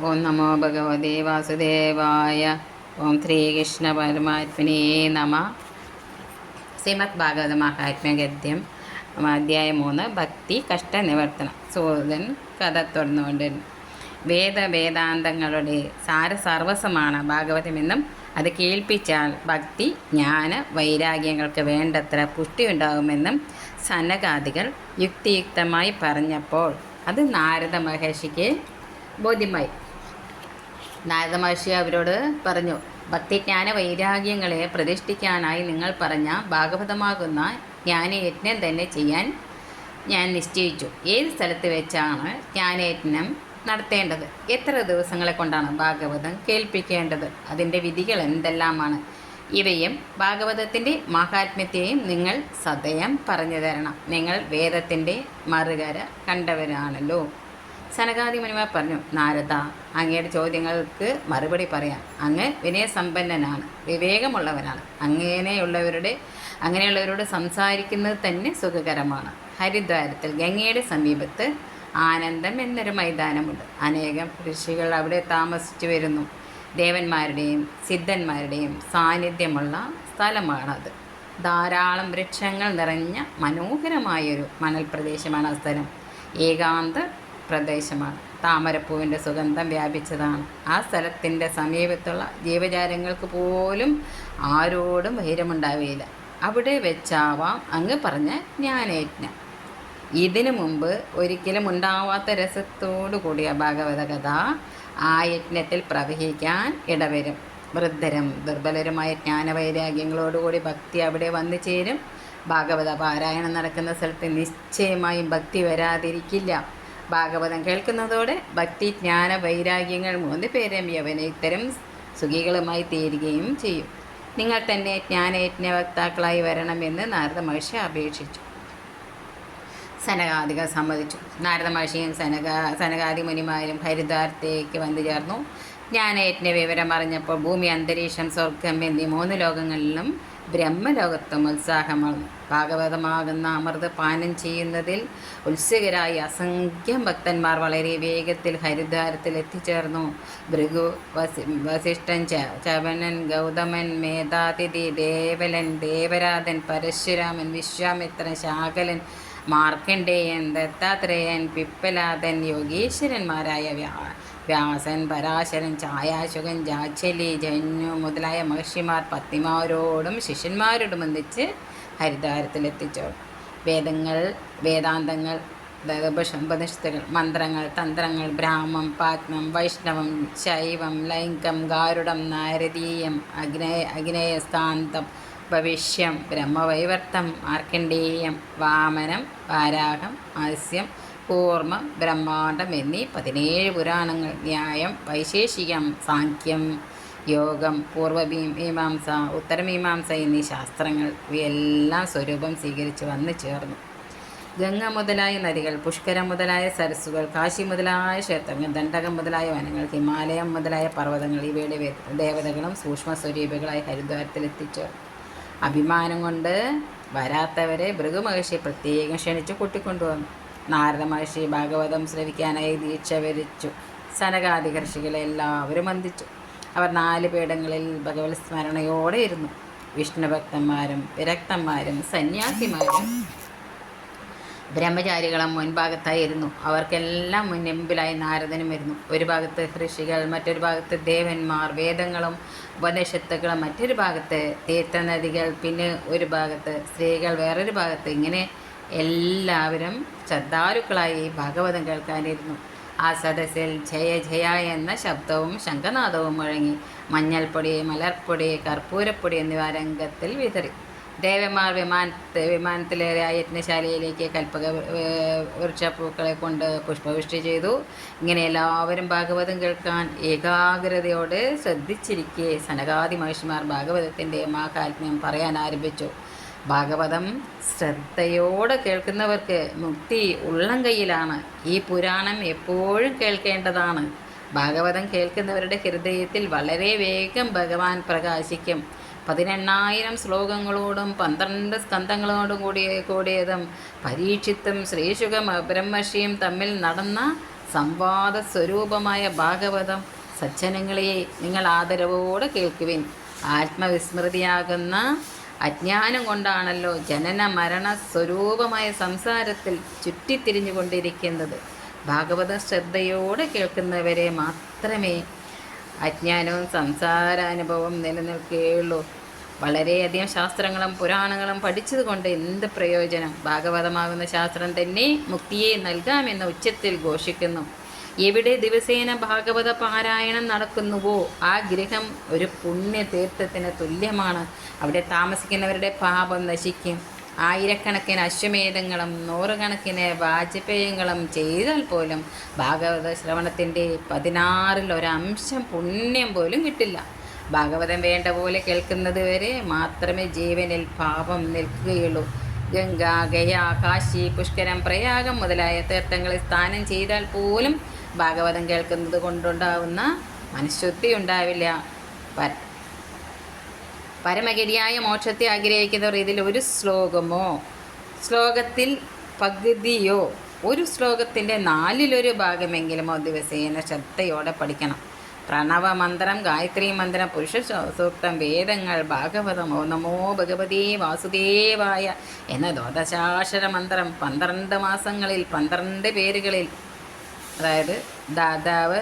ഓം നമോ ഭഗവതേ വാസുദേവായ. ഓം ശ്രീകൃഷ്ണ പരമാത്മനേ നമ. ശ്രീമദ് ഭാഗവത മഹാത്മ്യഗദ്യം. അധ്യായം മൂന്ന് ഭക്തി കഷ്ട നിവർത്തനം സൂതൻ കഥ തുറന്നുകൊണ്ടിരുന്നു. വേദ വേദാന്തങ്ങളുടെ സാരസർവസമാണ് ഭാഗവതമെന്നും അത് കേൾപ്പിച്ചാൽ ഭക്തി ജ്ഞാന വൈരാഗ്യങ്ങൾക്ക് വേണ്ടത്ര പുഷ്ടിയുണ്ടാകുമെന്നും സനകാദികൾ യുക്തിയുക്തമായി പറഞ്ഞപ്പോൾ അത് നാരദ മഹർഷിക്ക് ബോധ്യമായി. നാരദ മഹർഷി അവരോട് പറഞ്ഞു ഭക്തിജ്ഞാന വൈരാഗ്യങ്ങളെ പ്രതിഷ്ഠിക്കാനായി നിങ്ങൾ പറഞ്ഞ ഭാഗവതമാകുന്ന ജ്ഞാനയജ്ഞം തന്നെ ചെയ്യാൻ ഞാൻ നിശ്ചയിച്ചു. ഏത് സ്ഥലത്ത് വെച്ചാണ് ജ്ഞാനയജ്ഞം നടത്തേണ്ടത്? എത്ര ദിവസങ്ങളെ കൊണ്ടാണ് ഭാഗവതം കേൾപ്പിക്കേണ്ടത്? അതിന്റെ വിധികൾ എന്തെല്ലാമാണ്? ഇവയും ഭാഗവതത്തിന്റെ മഹാത്മ്യത്തെയും നിങ്ങൾ സദയം പറഞ്ഞു തരണം. നിങ്ങൾ വേദത്തിന്റെ മറുകര കണ്ടവരാണല്ലോ. സനകാദി മുനിമ പറഞ്ഞു നാരദ അങ്ങയുടെ ചോദ്യങ്ങൾക്ക് മറുപടി പറയാം. അങ്ങ് വിനയസമ്പന്നനാണ് വിവേകമുള്ളവനാണ്. അങ്ങനെയുള്ളവരുടെ അങ്ങനെയുള്ളവരോട് സംസാരിക്കുന്നത് തന്നെ സുഖകരമാണ്. ഹരിദ്വാരത്തിൽ ഗംഗയുടെ സമീപത്ത് ആനന്ദം എന്നൊരു മൈതാനമുണ്ട്. അനേകം ഋഷികൾ അവിടെ താമസിച്ചു വരുന്നു. ദേവന്മാരുടെയും സിദ്ധന്മാരുടെയും സാന്നിധ്യമുള്ള സ്ഥലമാണത്. ധാരാളം വൃക്ഷങ്ങൾ നിറഞ്ഞ മനോഹരമായൊരു മണൽ പ്രദേശമാണ് ആ സ്ഥലം. ഏകാന്ത പ്രദേശമാണ്. താമരപ്പൂവിന്റെ സുഗന്ധം വ്യാപിച്ചതാണ്. ആ സ്ഥലത്തിന്റെ സമീപത്തുള്ള ജീവജാലങ്ങൾക്ക് പോലും ആരോടും വൈരമുണ്ടാവുകയില്ല. അവിടെ വെച്ചാവാം അങ്ങ് പറഞ്ഞ ജ്ഞാനയജ്ഞ. ഇതിനു മുമ്പ് ഒരിക്കലും ഉണ്ടാവാത്ത രസത്തോടു കൂടിയ ഭാഗവത കഥ ആ യജ്ഞത്തിൽ പ്രവഹിക്കാൻ ഇടവരും. വൃദ്ധരും ദുർബലരുമായ ജ്ഞാനവൈരാഗ്യങ്ങളോടുകൂടി ഭക്തി അവിടെ വന്നു ചേരും. ഭാഗവത പാരായണം നടക്കുന്ന സ്ഥലത്ത് നിശ്ചയമായും ഭക്തി വരാതിരിക്കില്ല. ഭാഗവതം കേൾക്കുന്നതോടെ ഭക്തി ജ്ഞാന വൈരാഗ്യങ്ങൾ മൂന്ന് പേരും യവന ഇത്തരം സുഖികളുമായി തീരുകയും ചെയ്യും. നിങ്ങൾ തന്നെ ജ്ഞാനയജ്ഞ വക്താക്കളായി വരണമെന്ന് നാരദ മഹർഷി അപേക്ഷിച്ചു. സനകാദികൾ സമ്മതിച്ചു. നാരദ മഹർഷിയും സനക സനകാദി മുനിമാരും ഹരിദ്വാരത്തേക്ക് വന്നു ചേർന്നു. ജ്ഞാനയജ്ഞ വിവരം അറിഞ്ഞപ്പോൾ ഭൂമി അന്തരീക്ഷം സ്വർഗം എന്നീ മൂന്ന് ലോകങ്ങളിലും ബ്രഹ്മലോകത്തും ഉത്സാഹമാണ് ഭാഗവതമാകുന്ന അമൃത് പാനം ചെയ്യുന്നതിൽ ഉത്സുകരായി അസംഖ്യം ഭക്തന്മാർ വളരെ വേഗത്തിൽ ഹരിദ്വാരത്തിൽ എത്തിച്ചേർന്നു. ഭൃഗു വസി വസിഷ്ഠൻ ചവനൻ ഗൗതമൻ മേധാതിഥി ദേവലൻ ദേവരാധൻ പരശുരാമൻ വിശ്വാമിത്രൻ ശാകലൻ മാർക്കണ്ഡേയൻ ദത്താത്രേയൻ പിപ്പലാതൻ യോഗീശ്വരന്മാരായ വ്യാ വ്യാസൻ പരാശരൻ ഛായാശുകൻ ജാച്ചലി ജന്യു മുതലായ മഹർഷിമാർ പത്നിമാരോടും ശിഷ്യന്മാരോടും ഒന്നിച്ച് ഹരിദ്വാരത്തിലെത്തിച്ചു. വേദങ്ങൾ വേദാന്തങ്ങൾ ഉപനിഷത്തുകൾ മന്ത്രങ്ങൾ തന്ത്രങ്ങൾ ബ്രാഹ്മം പാത്മം വൈഷ്ണവം ശൈവം ലൈംഗം ഗാരുഡം നാരദീയം അഗ്നേ അഗ്നേയസ്ഥാന്തം ഭവിഷ്യം ബ്രഹ്മവൈവർത്തം മാർക്കണ്ഡേയം വാമനം വാരാഹം ആസ്യം കൂർമ്മ ബ്രഹ്മാണ്ഡം എന്നീ പതിനേഴ് പുരാണങ്ങൾ ന്യായം വൈശേഷികം സാഖ്യം യോഗം പൂർവമീമാംസ ഉത്തരമീമാംസ എന്നീ ശാസ്ത്രങ്ങൾ ഇവയെല്ലാം സ്വരൂപം സ്വീകരിച്ച് വന്നു ചേർന്നു. ഗംഗ മുതലായ നദികൾ പുഷ്കരം മുതലായ സരസ്സുകൾ കാശി മുതലായ ക്ഷേത്രങ്ങൾ ദണ്ഡകം മുതലായ വനങ്ങൾ ഹിമാലയം മുതലായ പർവതങ്ങൾ ഇവയുടെ ദേവതകളും സൂക്ഷ്മ സ്വരൂപികളായി ഹരിദ്വാരത്തിൽ എത്തിച്ചേർന്നു അഭിമാനം കൊണ്ട് വരാത്തവരെ ഭൃഗുമഹർഷി പ്രത്യേകം ക്ഷണിച്ച് കൂട്ടിക്കൊണ്ടുവന്നു. നാരദ മഹർഷി ഭാഗവതം ശ്രവിക്കാനായി ദീക്ഷ വരിച്ചു. സനകാദി കർഷികളെ എല്ലാവരും വന്ദിച്ചു. അവർ നാല് പീഠങ്ങളിൽ ഭഗവത് സ്മരണയോടെ ഇരുന്നു. വിഷ്ണുഭക്തന്മാരും വിരക്തന്മാരും സന്യാസിമാരും ബ്രഹ്മചാരികളും മുൻഭാഗത്തായിരുന്നു. അവർക്കെല്ലാം മുൻപിലായി നാരദനും വരുന്നു ഒരു ഭാഗത്ത് ഋഷികൾ മറ്റൊരു ഭാഗത്ത് ദേവന്മാർ വേദങ്ങളും ഉപനിഷത്തുക്കളും മറ്റൊരു ഭാഗത്ത് തീർത്ഥനദികൾ പിന്നെ ഒരു ഭാഗത്ത് സ്ത്രീകൾ വേറൊരു ഭാഗത്ത് ഇങ്ങനെ എല്ലാവരും ശ്രദ്ധാലുക്കളായി ഭാഗവതം കേൾക്കാനിരുന്നു. ആ സദസ്സിൽ ജയ ജയ എന്ന ശബ്ദവും ശംഖനാദവും മുഴങ്ങി. മഞ്ഞൾപ്പൊടി മലർപ്പൊടി കർപ്പൂരപ്പൊടി എന്നിവ രംഗത്തിൽ വിതറി. ദേവന്മാർ വിമാനത്തെ വിമാനത്തിലേറെ യജ്ഞശാലയിലേക്ക് കൽപ്പക വൃക്ഷപ്പൂക്കളെ കൊണ്ട് പുഷ്പവൃഷ്ടി ചെയ്തു. ഇങ്ങനെ എല്ലാവരും ഭാഗവതം കേൾക്കാൻ ഏകാഗ്രതയോടെ ശ്രദ്ധിച്ചിരിക്കെ. സനകാദി മഹർഷിമാർ ഭാഗവതത്തിന്റെ മഹാത്മ്യം പറയാൻ ആരംഭിച്ചു. ഭാഗവതം ശ്രദ്ധയോടെ കേൾക്കുന്നവർക്ക് മുക്തി ഉള്ളം കയ്യിലാണ്. ഈ പുരാണം എപ്പോഴും കേൾക്കേണ്ടതാണ്. ഭാഗവതം കേൾക്കുന്നവരുടെ ഹൃദയത്തിൽ വളരെ വേഗം ഭഗവാൻ പ്രകാശിക്കും. പതിനെണ്ണായിരം ശ്ലോകങ്ങളോടും പന്ത്രണ്ട് സ്കന്ധങ്ങളോടും കൂടിയ കൂടിയതും പരീക്ഷിത്തും ശ്രീശുഖം ബ്രഹ്മർഷിയും തമ്മിൽ നടന്ന സംവാദ സ്വരൂപമായ ഭാഗവതം സജ്ജനങ്ങളെ നിങ്ങൾ ആദരവോടെ കേൾക്കുവിൻ. ആത്മവിസ്മൃതിയാകുന്ന അജ്ഞാനം കൊണ്ടാണല്ലോ ജനന മരണ സ്വരൂപമായ സംസാരത്തിൽ ചുറ്റിത്തിരിഞ്ഞുകൊണ്ടിരിക്കുന്നത്. ഭാഗവത ശ്രദ്ധയോടെ കേൾക്കുന്നവരെ മാത്രമേ അജ്ഞാനവും സംസാരാനുഭവം നിലനിൽക്കുകയുള്ളൂ. വളരെയധികം ശാസ്ത്രങ്ങളും പുരാണങ്ങളും പഠിച്ചതുകൊണ്ട് എന്ത് പ്രയോജനം? ഭാഗവതമാകുന്ന ശാസ്ത്രം തന്നെ മുക്തിയെ നൽകാമെന്ന ഉച്ചത്തിൽ ഘോഷിക്കുന്നു. എവിടെ ദിവസേന ഭാഗവത പാരായണം നടക്കുന്നുവോ? ആ ഗൃഹം ഒരു പുണ്യതീർത്ഥത്തിന് തുല്യമാണ്. അവിടെ താമസിക്കുന്നവരുടെ പാപം നശിക്കും. ആയിരക്കണക്കിന് അശ്വമേധങ്ങളും നൂറുകണക്കിന് വാജ്പേയങ്ങളും ചെയ്താൽ പോലും ഭാഗവത ശ്രവണത്തിന്റെ പതിനാറിൽ ഒരംശം പുണ്യം പോലും കിട്ടില്ല. ഭാഗവതം വേണ്ട പോലെ കേൾക്കുന്നത് വരെ മാത്രമേ ജീവനിൽ പാപം നിൽക്കുകയുള്ളൂ. ഗംഗ ഗയ കാശി പുഷ്കരം പ്രയാഗം മുതലായ തീർത്ഥങ്ങളിൽ സ്നാനം ചെയ്താൽ പോലും ഭാഗവതം കേൾക്കുന്നത് കൊണ്ടുണ്ടാവുന്ന മനഃശുദ്ധി ഉണ്ടാവില്ല. പരമഗതിയായ മോക്ഷത്തെ ആഗ്രഹിക്കുന്നവർ ഇതിൽ ഒരു ശ്ലോകമോ? ശ്ലോകത്തിൽ പകുതിയോ? ഒരു ശ്ലോകത്തിന്റെ നാലിലൊരു ഭാഗമെങ്കിലുമോ ദിവസേന ശ്രദ്ധയോടെ പഠിക്കണം. പ്രണവ മന്ത്രം ഗായത്രി മന്ത്രം പുരുഷ സൂക്തം വേദങ്ങൾ ഭാഗവതം ഓ നമോ ഭഗവതേ വാസുദേവായ എന്ന ദ്വാദശാക്ഷര മന്ത്രം പന്ത്രണ്ട് മാസങ്ങളിൽ പന്ത്രണ്ട് പേരുകളിൽ അതായത് ദാതാവ്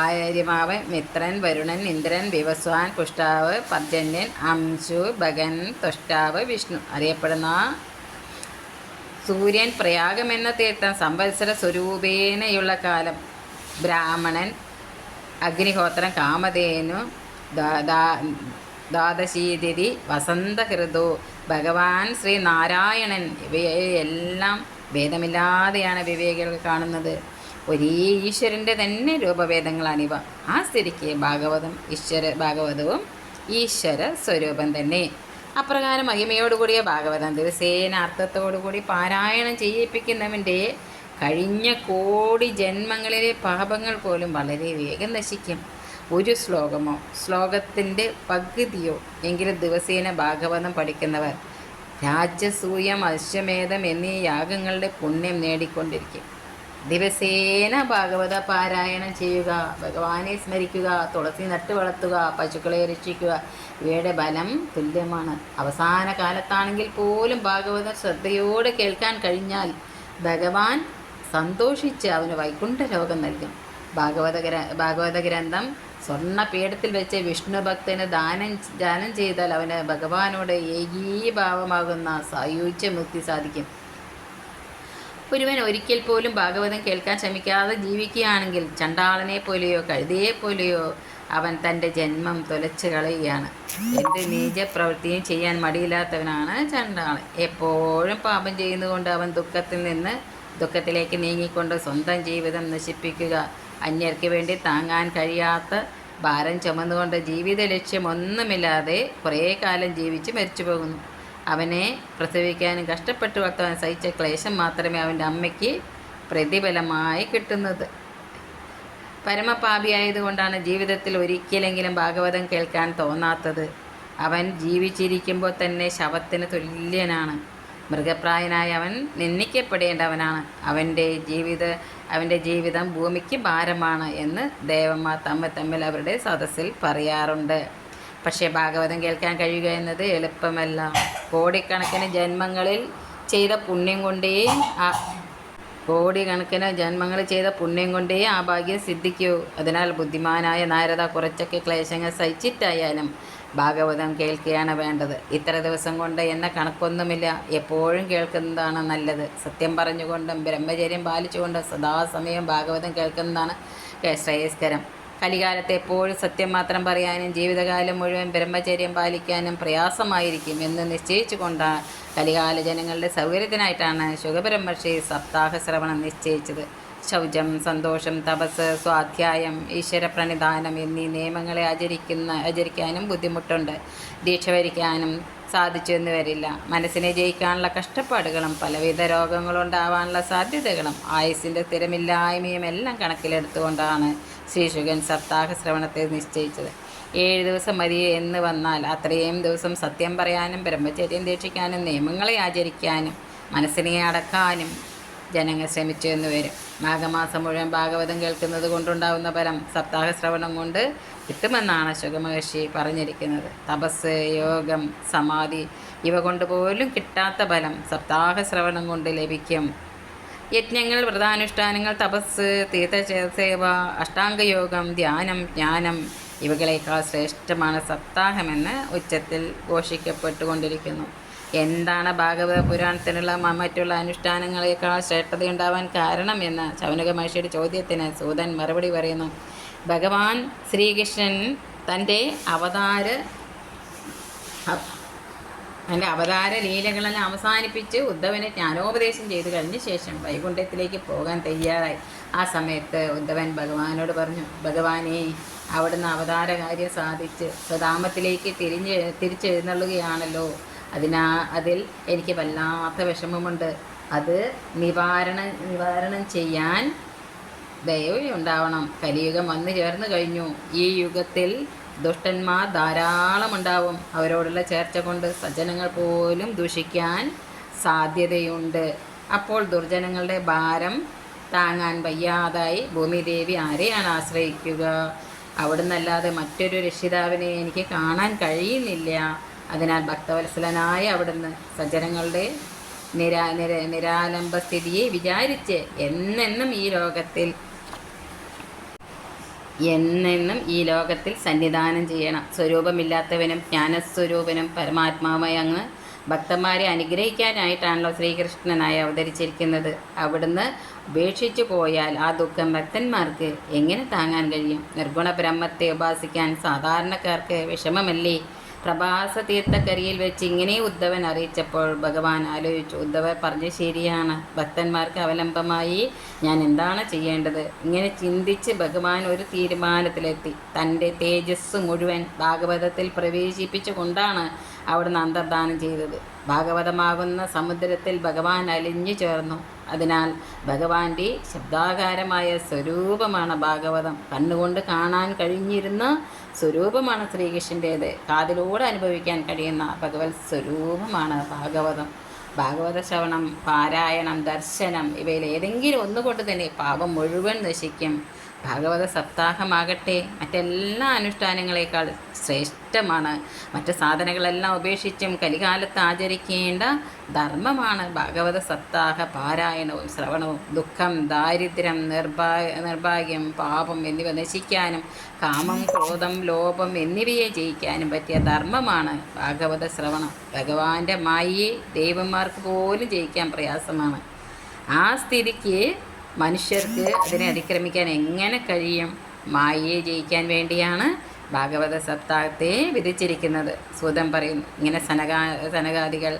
ആര്യമാവൻ മിത്രൻ വരുണൻ ഇന്ദ്രൻ വിവസ്വാൻ പുഷ്ടാവ് പർജന്യൻ അംശു ഭഗൻ തുഷ്ടാവ് വിഷ്ണു അറിയപ്പെടുന്ന സൂര്യൻ പ്രയാഗം എന്ന തീർത്ഥം സംവത്സര സ്വരൂപേനയുള്ള കാലം. ബ്രാഹ്മണൻ അഗ്നിഹോത്രം കാമധേനു ദ്വാദശീതിഥി വസന്തഹൃതു ഭഗവാൻ ശ്രീ നാരായണൻ ഇവയെല്ലാം ഭേദമില്ലാതെയാണ് വിവേകികൾ കാണുന്നത്. ഒരേ ഈശ്വരന്റെ തന്നെ രൂപഭേദങ്ങളാണിവ. ആ സ്ഥിതിക്ക് ഭാഗവതം ഈശ്വര ഭാഗവതവും ഈശ്വര സ്വരൂപം തന്നെ. അപ്രകാരം മഹിമയോടുകൂടിയ ഭാഗവതം ദിവസേന അർത്ഥത്തോടുകൂടി പാരായണം ചെയ്യിപ്പിക്കുന്നവന്റെ കഴിഞ്ഞ കോടി ജന്മങ്ങളിലെ പാപങ്ങൾ പോലും വളരെ വേഗം നശിക്കും. ഒരു ശ്ലോകമോ ശ്ലോകത്തിന്റെ പകുതിയോ എങ്കിലും ദിവസേന ഭാഗവതം പഠിക്കുന്നവർ രാജസൂയം അശ്വമേധം എന്നീ യാഗങ്ങളുടെ പുണ്യം നേടിക്കൊണ്ടിരിക്കും. ദിവസേന ഭാഗവത പാരായണം ചെയ്യുക ഭഗവാനെ സ്മരിക്കുക തുളസി നട്ട് വളർത്തുക പശുക്കളെ രക്ഷിക്കുക ഇവയുടെ ബലം തുല്യമാണ്. അവസാന കാലത്താണെങ്കിൽ പോലും ഭാഗവതം ശ്രദ്ധയോടെ കേൾക്കാൻ കഴിഞ്ഞാൽ ഭഗവാൻ സന്തോഷിച്ച് അവന് വൈകുണ്ഠ ലോകം നൽകും. ഭാഗവത ഗ്ര ഭാഗവത ഗ്രന്ഥം സ്വർണ പീഠത്തിൽ വെച്ച് വിഷ്ണു ഭക്തന് ദാനം ദാനം ചെയ്താൽ അവന് ഭഗവാനോട് ഏകീഭാവമാകുന്ന സായുജ്യ മുക്തി സാധിക്കും. ഒരുവൻ ഒരിക്കൽ പോലും ഭാഗവതം കേൾക്കാൻ ശ്രമിക്കാതെ ജീവിക്കുകയാണെങ്കിൽ ചണ്ടാളനെ പോലെയോ കഴുതയെ പോലെയോ അവൻ തന്റെ ജന്മം തുലച്ചു കളയുകയാണ്. എന്ത് നീചപ്രവൃത്തിയും ചെയ്യാൻ മടിയില്ലാത്തവനാണ് ചണ്ടാളൻ. എപ്പോഴും പാപം ചെയ്യുന്നതുകൊണ്ട് അവൻ ദുഃഖത്തിൽ നിന്ന് ദുഃഖത്തിലേക്ക് നീങ്ങിക്കൊണ്ട് സ്വന്തം ജീവിതം നശിപ്പിക്കുക. അന്യർക്ക് വേണ്ടി താങ്ങാൻ കഴിയാത്ത ഭാരം ചുമന്നുകൊണ്ട് ജീവിത ലക്ഷ്യമൊന്നുമില്ലാതെ കുറേ കാലം ജീവിച്ച് മരിച്ചു പോകുന്നു അവനെ പ്രസവിക്കാനും കഷ്ടപ്പെട്ട് വളർത്താൻ സഹിച്ച ക്ലേശം മാത്രമേ അവന്റെ അമ്മയ്ക്ക് പ്രതിഫലമായി കിട്ടുന്നത്. പരമപാപിയായതുകൊണ്ടാണ് ജീവിതത്തിൽ ഒരിക്കലെങ്കിലും ഭാഗവതം കേൾക്കാൻ തോന്നാത്തത്. അവൻ ജീവിച്ചിരിക്കുമ്പോൾ തന്നെ ശവത്തിന് തുല്യനാണ്. മൃഗപ്രായനായ അവൻ നിന്ദിക്കപ്പെടേണ്ടവനാണ്. അവന്റെ ജീവിത അവന്റെ ജീവിതം ഭൂമിക്ക് ഭാരമാണ് എന്ന് ദേവന്മാർ തമ്മിൽ തമ്മിൽ അവരുടെ സദസ്സിൽ പറയാറുണ്ട്. പക്ഷേ ഭാഗവതം കേൾക്കാൻ കഴിയുക എന്നത് എളുപ്പമല്ല. കോടിക്കണക്കിന് ജന്മങ്ങളിൽ ചെയ്ത പുണ്യം കൊണ്ടേ ആ കോടിക്കണക്കിന് ജന്മങ്ങൾ ചെയ്ത പുണ്യം കൊണ്ടേ ആ ഭാഗ്യം സിദ്ധിക്കൂ. അതിനാൽ ബുദ്ധിമാനായ നാരദ കുറച്ചൊക്കെ ക്ലേശങ്ങൾ സഹിച്ചിട്ടായാലും ഭാഗവതം കേൾക്കുകയാണ് വേണ്ടത്. ഇത്ര ദിവസം കൊണ്ട് എന്ന കണക്കൊന്നുമില്ല. എപ്പോഴും കേൾക്കുന്നതാണ് നല്ലത്. സത്യം പറഞ്ഞുകൊണ്ടും ബ്രഹ്മചര്യം പാലിച്ചുകൊണ്ടും സദാസമയം ഭാഗവതം കേൾക്കുന്നതാണ് ശ്രേയസ്കരം. കലികാലത്ത് എപ്പോഴും സത്യം മാത്രം പറയാനും ജീവിതകാലം മുഴുവൻ ബ്രഹ്മചര്യം പാലിക്കാനും പ്രയാസമായിരിക്കും എന്ന് നിശ്ചയിച്ചുകൊണ്ട് കലികാല ജനങ്ങളുടെ സൗകര്യത്തിനായിട്ടാണ് ശുഖബ്രഹ്മർഷി സപ്താഹ ശ്രവണം നിശ്ചയിച്ചത്. ശൗചം സന്തോഷം തപസ് സ്വാധ്യായം ഈശ്വരപ്രണിധാനം എന്നീ നിയമങ്ങളെ ആചരിക്കുന്ന ആചരിക്കാനും ബുദ്ധിമുട്ടുണ്ട്. ദീക്ഷ വരിക്കാനും സാധിച്ചു എന്ന് വരില്ല. മനസ്സിനെ ജയിക്കാനുള്ള കഷ്ടപ്പാടുകളും പലവിധ രോഗങ്ങളുണ്ടാവാനുള്ള സാധ്യതകളും ആയുസിന്റെ സ്ഥിരമില്ലായ്മയും എല്ലാം കണക്കിലെടുത്തുകൊണ്ടാണ് ശ്രീശുഖൻ സപ്താഹ ശ്രവണത്തെ നിശ്ചയിച്ചത്. ഏഴ് ദിവസം മതി എന്ന് വന്നാൽ അത്രയും ദിവസം സത്യം പറയാനും ബ്രഹ്മചര്യം ദീക്ഷിക്കാനും നിയമങ്ങളെ ആചരിക്കാനും മനസ്സിനെ അടക്കാനും ജനങ്ങൾ ശ്രമിച്ചു എന്ന് വരും. മാഘമാസം മുഴുവൻ ഭാഗവതം കേൾക്കുന്നത് കൊണ്ടുണ്ടാവുന്ന ഫലം സപ്താഹ ശ്രവണം കൊണ്ട് കിട്ടുമെന്നാണ് ശുഗമഹർഷി പറഞ്ഞിരിക്കുന്നത്. തപസ് യോഗം സമാധി ഇവ കൊണ്ട് പോലും കിട്ടാത്ത ഫലം സപ്താഹ ശ്രവണം കൊണ്ട് ലഭിക്കും യജ്ഞങ്ങൾ വ്രതാനുഷ്ഠാനങ്ങൾ തപസ് തീർത്ഥസേവ അഷ്ടാംഗയോഗം ധ്യാനം ജ്ഞാനം ഇവകളേക്കാൾ ശ്രേഷ്ഠമാണ് സപ്താഹമെന്ന് ഉച്ചത്തിൽ ഘോഷിക്കപ്പെട്ടുകൊണ്ടിരിക്കുന്നു. എന്താണ് ഭാഗവത പുരാണത്തിനുള്ള മറ്റുള്ള അനുഷ്ഠാനങ്ങളേക്കാൾ ശ്രേഷ്ഠതയുണ്ടാവാൻ കാരണം എന്ന ശൗനക മഹർഷിയുടെ ചോദ്യത്തിന് സൂതൻ മറുപടി പറയുന്നു. ഭഗവാൻ ശ്രീകൃഷ്ണൻ തന്റെ അവതാര തന്റെ അവതാര ലീലകളെല്ലാം അവസാനിപ്പിച്ച് ഉദ്ധവനെ ജ്ഞാനോപദേശം ചെയ്തു കഴിഞ്ഞ ശേഷം വൈകുണ്ഠത്തിലേക്ക് പോകാൻ തയ്യാറായി. ആ സമയത്ത് ഉദ്ധവൻ ഭഗവാനോട് പറഞ്ഞു ഭഗവാനെ അവിടുന്ന് അവതാര കാര്യം സാധിച്ച് സ്വതാമത്തിലേക്ക് തിരിഞ്ഞ് തിരിച്ചെഴുന്നള്ളുകയാണല്ലോ. അതിനാ അതിൽ എനിക്ക് വല്ലാത്ത വിഷമമുണ്ട്. അത് നിവാരണ നിവാരണം ചെയ്യാൻ ദയവുണ്ടാവണം കലിയുഗം വന്നു ചേർന്ന് കഴിഞ്ഞു. ഈ യുഗത്തിൽ ദുഷ്ടന്മാർ ധാരാളം ഉണ്ടാവും അവരോടുള്ള ചേർച്ച കൊണ്ട് സജ്ജനങ്ങൾ പോലും ദുഷിക്കാൻ സാധ്യതയുണ്ട്. അപ്പോൾ ദുർജനങ്ങളുടെ ഭാരം താങ്ങാൻ വയ്യാതായി ഭൂമിദേവി ആരെയാണ് ആശ്രയിക്കുക? അവിടുന്നല്ലാതെ മറ്റൊരു രക്ഷിതാവിനെ എനിക്ക് കാണാൻ കഴിയുന്നില്ല. അതിനാൽ ഭക്തവത്സലനായ അവിടുന്ന് സജ്ജനങ്ങളുടെ നിരാ നിര നിരാലംബ സ്ഥിതിയെ വിചാരിച്ച് എന്നെന്നും ഈ ലോകത്തിൽ എന്നെന്നും ഈ ലോകത്തിൽ സന്നിധാനം ചെയ്യണം. സ്വരൂപമില്ലാത്തവനും ജ്ഞാനസ്വരൂപനും പരമാത്മാവുമായി അങ്ങ് ഭക്തന്മാരെ അനുഗ്രഹിക്കാനായിട്ടാണല്ലോ ശ്രീകൃഷ്ണനായി അവതരിച്ചിരിക്കുന്നത്. അവിടുന്ന് ഉപേക്ഷിച്ചു പോയാൽ ആ ദുഃഖം ഭക്തന്മാർക്ക് എങ്ങനെ താങ്ങാൻ കഴിയും? നിർഗുണ ബ്രഹ്മത്തെ ഉപാസിക്കാൻ സാധാരണക്കാർക്ക് വിഷമമല്ലേ? പ്രഭാസ തീർത്ഥക്കരിയിൽ വെച്ച് ഇങ്ങനെ ഉദ്ധവൻ അറിയിച്ചപ്പോൾ ഭഗവാൻ ആലോചിച്ചു ഉദ്ധവൻ പറഞ്ഞ ശരിയാണ്. ഭക്തന്മാർക്ക് അവലംബമായി ഞാൻ എന്താണ് ചെയ്യേണ്ടത്? ഇങ്ങനെ ചിന്തിച്ച് ഭഗവാൻ ഒരു തീരുമാനത്തിലെത്തി. തന്റെ തേജസ് മുഴുവൻ ഭാഗവതത്തിൽ പ്രവേശിപ്പിച്ചുകൊണ്ടാണ് അവിടുന്ന് അന്തർദാനം ചെയ്തത്. ഭാഗവതമാകുന്ന സമുദ്രത്തിൽ ഭഗവാൻ അലിഞ്ഞു ചേർന്നു. അതിനാൽ ഭഗവാന്റെ ശബ്ദാകാരമായ സ്വരൂപമാണ് ഭാഗവതം. കണ്ണുകൊണ്ട് കാണാൻ കഴിഞ്ഞിരുന്ന സ്വരൂപമാണ് ശ്രീകൃഷ്ണന്റേത് കാതിലൂടെ അനുഭവിക്കാൻ കഴിയുന്ന ഭഗവത് സ്വരൂപമാണ് ഭാഗവതം. ഭാഗവത ശ്രവണം പാരായണം ദർശനം ഇവയിൽ ഏതെങ്കിലും ഒന്നുകൊണ്ട് തന്നെ പാപം മുഴുവൻ നശിക്കും. ഭാഗവത സപ്താഹമാകട്ടെ. മറ്റെല്ലാ അനുഷ്ഠാനങ്ങളെക്കാൾ ശ്രേഷ്ഠമാണ്. മറ്റ് സാധനങ്ങളെല്ലാം ഉപേക്ഷിച്ചും കലികാലത്ത് ആചരിക്കേണ്ട ധർമ്മമാണ് ഭാഗവത സപ്താഹ പാരായണവും ശ്രവണവും ദുഃഖം ദാരിദ്ര്യം നിർഭാ നിർഭാഗ്യം പാപം എന്നിവ നശിക്കാനും കാമം ക്രോധം ലോപം എന്നിവയെ ജയിക്കാനും പറ്റിയ ധർമ്മമാണ് ഭാഗവത ശ്രവണം. ഭഗവാന്റെ മായയെ ദൈവന്മാർക്ക് പോലും ജയിക്കാൻ പ്രയാസമാണ്. ആ സ്ഥിതിക്ക് മനുഷ്യർക്ക് അതിനെ അതിക്രമിക്കാൻ എങ്ങനെ കഴിയും? മായയെ ജയിക്കാൻ വേണ്ടിയാണ് ഭാഗവത സപ്താഹത്തെ വിധിച്ചിരിക്കുന്നത്. സൂതം പറയുന്നു ഇങ്ങനെ സനകാ സനകാദികൾ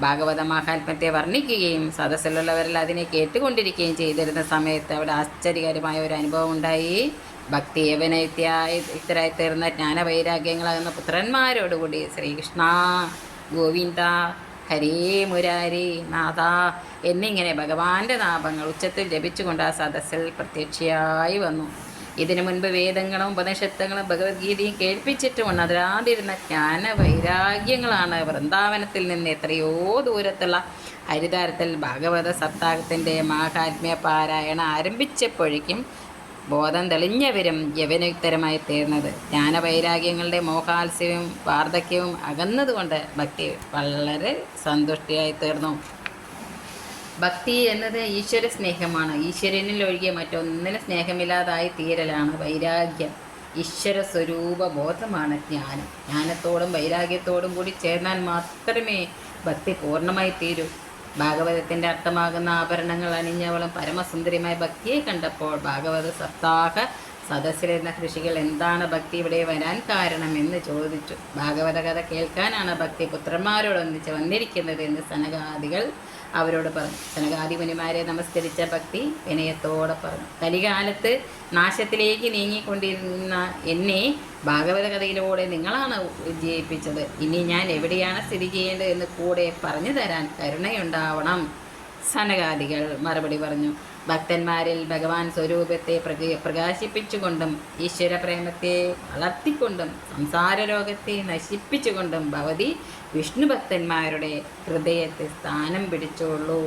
ഭാഗവത മഹാത്മ്യത്തെ വർണിക്കുകയും സദസ്സിലുള്ളവരിൽ അതിനെ കേട്ടുകൊണ്ടിരിക്കുകയും ചെയ്തിരുന്ന സമയത്ത് അവിടെ ആശ്ചര്യകരമായ ഒരു അനുഭവം ഉണ്ടായി. ഭക്തി യവനൈത്യായി ഇത്തരായി തീർന്ന ജ്ഞാനവൈരാഗ്യങ്ങളാകുന്ന പുത്രന്മാരോടുകൂടി ശ്രീകൃഷ്ണ ഗോവിന്ദ ഹരേ മുരാരി നാഥ എന്നിങ്ങനെ ഭഗവാന്റെ നാമങ്ങൾ ഉച്ചത്തിൽ ജപിച്ചുകൊണ്ട് ആ സദസ്സിൽ പ്രത്യക്ഷയായി വന്നു. ഇതിനു മുൻപ് വേദങ്ങളും ഉപനിഷത്തങ്ങളും ഭഗവത്ഗീതയും കേൾപ്പിച്ചിട്ടുമുണ്ട്. അതിരാതിരുന്ന ജ്ഞാന വൈരാഗ്യങ്ങളാണ് വൃന്ദാവനത്തിൽ നിന്ന് എത്രയോ ദൂരത്തുള്ള ഹരിതാരത്തിൽ ഭാഗവത സപ്താഹത്തിന്റെ മാഹാത്മ്യ പാരായണം ആരംഭിച്ചപ്പോഴേക്കും ബോധം തെളിഞ്ഞവരും യവനയുക്തരമായി തീർന്നത്. ജ്ഞാനവൈരാഗ്യങ്ങളുടെ മോഹാത്സ്യവും വാർദ്ധക്യവും അകന്നതുകൊണ്ട് ഭക്തി വളരെ സന്തുഷ്ടിയായി തീർന്നു. ഭക്തി എന്നത് ഈശ്വര സ്നേഹമാണ്. ഈശ്വരനിൽ ഒഴികെ മറ്റൊന്നിനും സ്നേഹമില്ലാതായി തീരലാണ് വൈരാഗ്യം. ഈശ്വര സ്വരൂപ ബോധമാണ് ജ്ഞാനം. ജ്ഞാനത്തോടും വൈരാഗ്യത്തോടും കൂടി ചേർന്നാൽ മാത്രമേ ഭക്തി പൂർണമായി തീരൂ. ഭാഗവതത്തിന്റെ അർത്ഥമാകുന്ന ആഭരണങ്ങൾ അണിഞ്ഞവളും പരമസുന്ദരിമായ ഭക്തിയെ കണ്ടപ്പോൾ ഭാഗവത സപ്താഹ സദസ്സിലിരുന്ന ഋഷികൾ എന്താണ് ഭക്തി ഇവിടെ വരാൻ കാരണം എന്ന് ചോദിച്ചു. ഭാഗവത കഥ കേൾക്കാനാണ് ഭക്തി പുത്രന്മാരോടൊന്നിച്ച് വന്നിരിക്കുന്നത് എന്ന് സനകാദികൾ അവരോട് പറഞ്ഞു. സനകാദി മുനിമാരെ നമസ്കരിച്ച ഭക്തി വിനയത്തോടെ പറഞ്ഞു. കലികാലത്ത് നാശത്തിലേക്ക് നീങ്ങിക്കൊണ്ടിരുന്ന എന്നെ ഭാഗവത കഥയിലൂടെ നിങ്ങളാണ് ജയിപ്പിച്ചത് ഇനി ഞാൻ എവിടെയാണ് സ്ഥിതി ചെയ്യേണ്ടത് എന്ന് കൂടെ പറഞ്ഞു തരാൻ കരുണയുണ്ടാവണം. സനകാദികൾ മറുപടി പറഞ്ഞു. ഭക്തന്മാരിൽ ഭഗവാൻ സ്വരൂപത്തെ പ്രക പ്രകാശിപ്പിച്ചുകൊണ്ടും ഈശ്വരപ്രേമത്തെ വളർത്തിക്കൊണ്ടും സംസാര ലോകത്തെ നശിപ്പിച്ചുകൊണ്ടും ഭവതി വിഷ്ണുഭക്തന്മാരുടെ ഹൃദയത്തെ സ്ഥാനം പിടിച്ചോളൂ.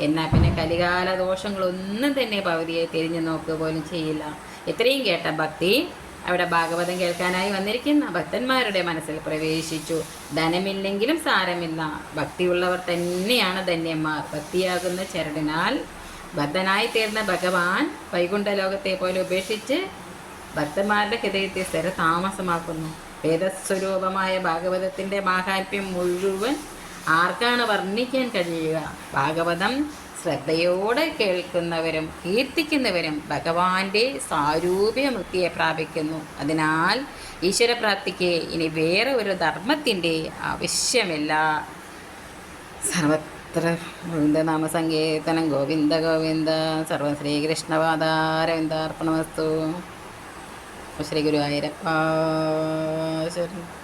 എന്നാൽ പിന്നെ കലികാല ദോഷങ്ങളൊന്നും തന്നെ ഭവതിയെ തിരിഞ്ഞു നോക്കുക പോലും ചെയ്യില്ല. ഇത്രയും കേട്ട ഭക്തി അവിടെ ഭാഗവതം കേൾക്കാനായി വന്നിരിക്കുന്ന ഭക്തന്മാരുടെ മനസ്സിൽ പ്രവേശിച്ചു. ധനമില്ലെങ്കിലും സാരമില്ല. ഭക്തിയുള്ളവർ തന്നെയാണ് ധന്യന്മാർ. ഭക്തിയാകുന്ന ചരടിനാൽ ബദ്ധനായി തീർന്ന ഭഗവാൻ വൈകുണ്ഠ ലോകത്തെ പോലെ ഉപേക്ഷിച്ച് ഭക്തന്മാരുടെ ഹൃദയത്തെ സ്ഥിര താമസമാക്കുന്നു വേദസ്വരൂപമായ ഭാഗവതത്തിന്റെ മാഹാത്മ്യം മുഴുവൻ ആർക്കാണ് വർണിക്കാൻ കഴിയുക? ഭാഗവതം ശ്രദ്ധയോടെ കേൾക്കുന്നവരും കീർത്തിക്കുന്നവരും ഭഗവാന്റെ സാരൂപ്യമൃത്തിയെ പ്രാപിക്കുന്നു. അതിനാൽ ഈശ്വരപ്രാപ്തിക്ക് ഇനി വേറെ ഒരു ധർമ്മത്തിന്റെ ആവശ്യമില്ല. സർവത്ര ഗോവിന്ദനാമ സങ്കീർത്തനം ഗോവിന്ദ ഗോവിന്ദ സർവ ശ്രീകൃഷ്ണപാദാരവിന്ദാർപ്പണമസ്തു ശ്രീ ഗുരുവായൂരപ്പ ശരണം